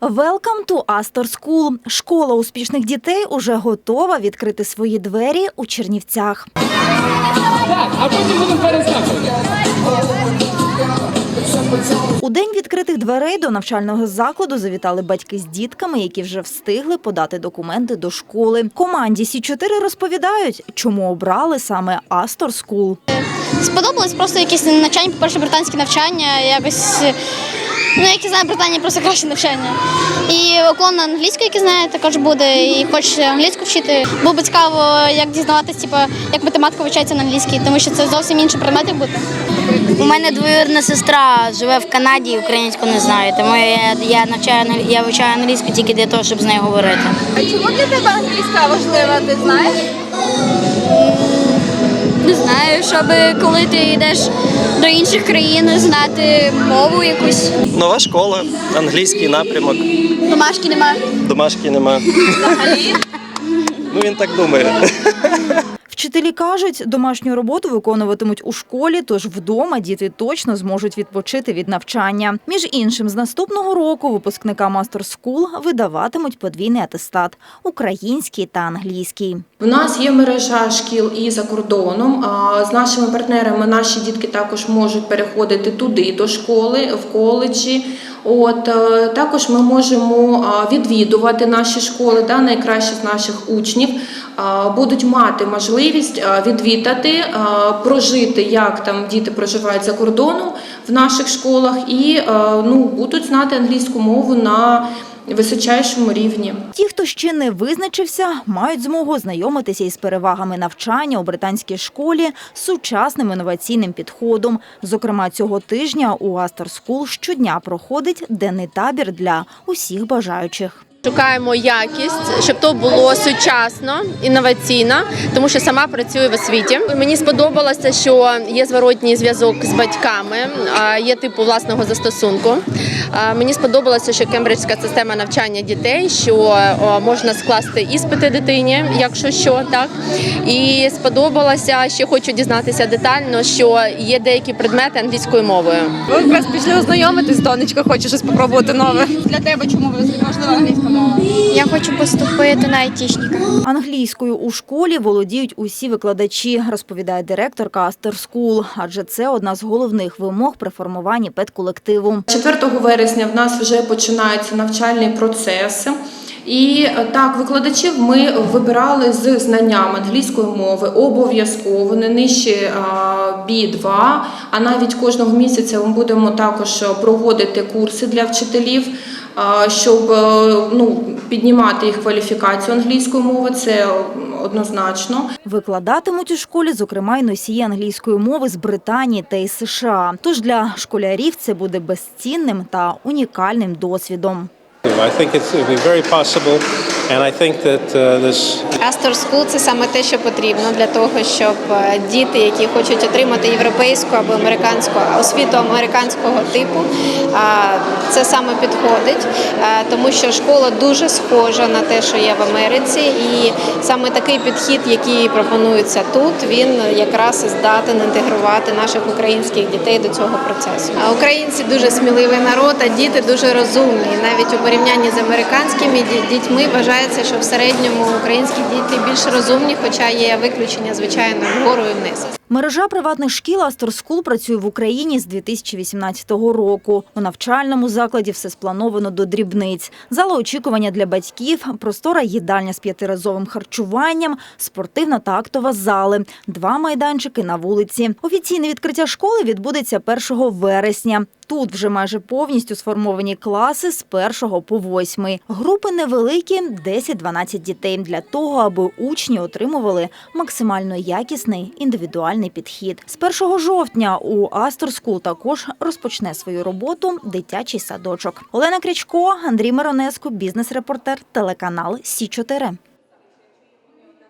Welcome to Astor School. Школа успішних дітей уже готова відкрити свої двері у Чернівцях. Так, а потім будемо перескакувати. У день відкритих дверей до навчального закладу завітали батьки з дітками, які вже встигли подати документи до школи. Команді Сі 4 розповідають, чому обрали саме Astor School. Сподобалось просто якісь навчання, по-перше, британське навчання, якось. Ну, як я знаю, Британія просто краще навчання. І уклон на англійську, як я також буде. І хоч англійську вчити. Було б цікаво, як дізнаватися, типу, як математика вивчається на англійській, тому що це зовсім інший предмет буде. У мене двоюрідна сестра живе в Канаді, і українську не знає. Тому я, я навчаю я вивчаю англійську тільки для того, щоб з нею говорити. Чому для тебе англійська важлива, ти знаєш? Щоб коли ти йдеш до інших країн, знати мову якусь. Нова школа, англійський напрямок, Домашки нема. домашки нема. Взагалі? Ну він так думає. Вчителі кажуть, домашню роботу виконуватимуть у школі, тож вдома діти точно зможуть відпочити від навчання. Між іншим, з наступного року випускникам Astor School видаватимуть подвійний атестат український та англійський. У нас є мережа шкіл і за кордоном. З нашими партнерами наші дітки також можуть переходити туди до школи, в коледжі. От е, також ми можемо відвідувати наші школи, да, найкращі з наших учнів будуть мати можливість відвідати, прожити, як там діти проживають за кордоном в наших школах, і е, ну, будуть знати англійську мову на височайшому рівні. Ті, хто ще не визначився, мають змогу знайомитися із перевагами навчання у британській школі сучасним інноваційним підходом. Зокрема, цього тижня у Astor School щодня проходить денний табір для усіх бажаючих. Шукаємо якість, щоб то було сучасно, інноваційно, тому що сама працюю в освіті. Мені сподобалося, що є зворотній зв'язок з батьками, є типу власного застосунку. Мені сподобалося, що кембриджська система навчання дітей, що можна скласти іспити дитині, якщо що, так. І сподобалося, ще хочу дізнатися детально, що є деякі предмети англійською мовою. Ви якраз пішли ознайомитись, донечка хоче щось спробувати нове. Для тебе чому важлива англійська мова? Я хочу поступити на айтішника. Англійською у школі володіють усі викладачі, розповідає директорка Astor School, адже це одна з головних вимог при формуванні педколективу. 4 вересня в нас вже починається навчальний процес. І е, так, викладачів ми вибирали з знанням англійської мови обов'язково, не нижче B2, а навіть кожного місяця ми будемо також проводити курси для вчителів, щоб е, ну, піднімати їх кваліфікацію англійської мови, це однозначно. Викладатимуть у школі, зокрема, й носії англійської мови з Британії та із США. Тож для школярів це буде безцінним та унікальним досвідом. I think it's it'll be very possible, and I think that uh, this Astor School – це саме те, що потрібно для того, щоб е, діти, які хочуть отримати європейську або американську освіту американського типу, це саме підходить, е, тому що школа дуже схожа на те, що є в Америці, і саме такий підхід, який пропонується тут, він якраз здатен інтегрувати наших українських дітей до цього процесу. Українці дуже сміливий народ, а діти дуже розумні. Навіть у порівнянні з американськими ді- дітьми вважається, що в середньому українські діти більш розумні, хоча є виключення, звичайно, вгору і вниз. Мережа приватних шкіл School працює в Україні з 2018 року. У навчальному закладі все сплановано до дрібниць. Зала очікування для батьків, простора їдальня з п'ятиразовим харчуванням, спортивна та актова зали, два майданчики на вулиці. Офіційне відкриття школи відбудеться 1 вересня. Тут вже майже повністю сформовані класи з 1 по 8. Групи невеликі – 10-12 дітей для того, аби учні отримували максимально якісний індивідуальний підхід. З 1 жовтня у School також розпочне свою роботу дитячий садочок. Олена Крячко, Андрій Миронеску, бізнес-репортер, телеканал Сі 4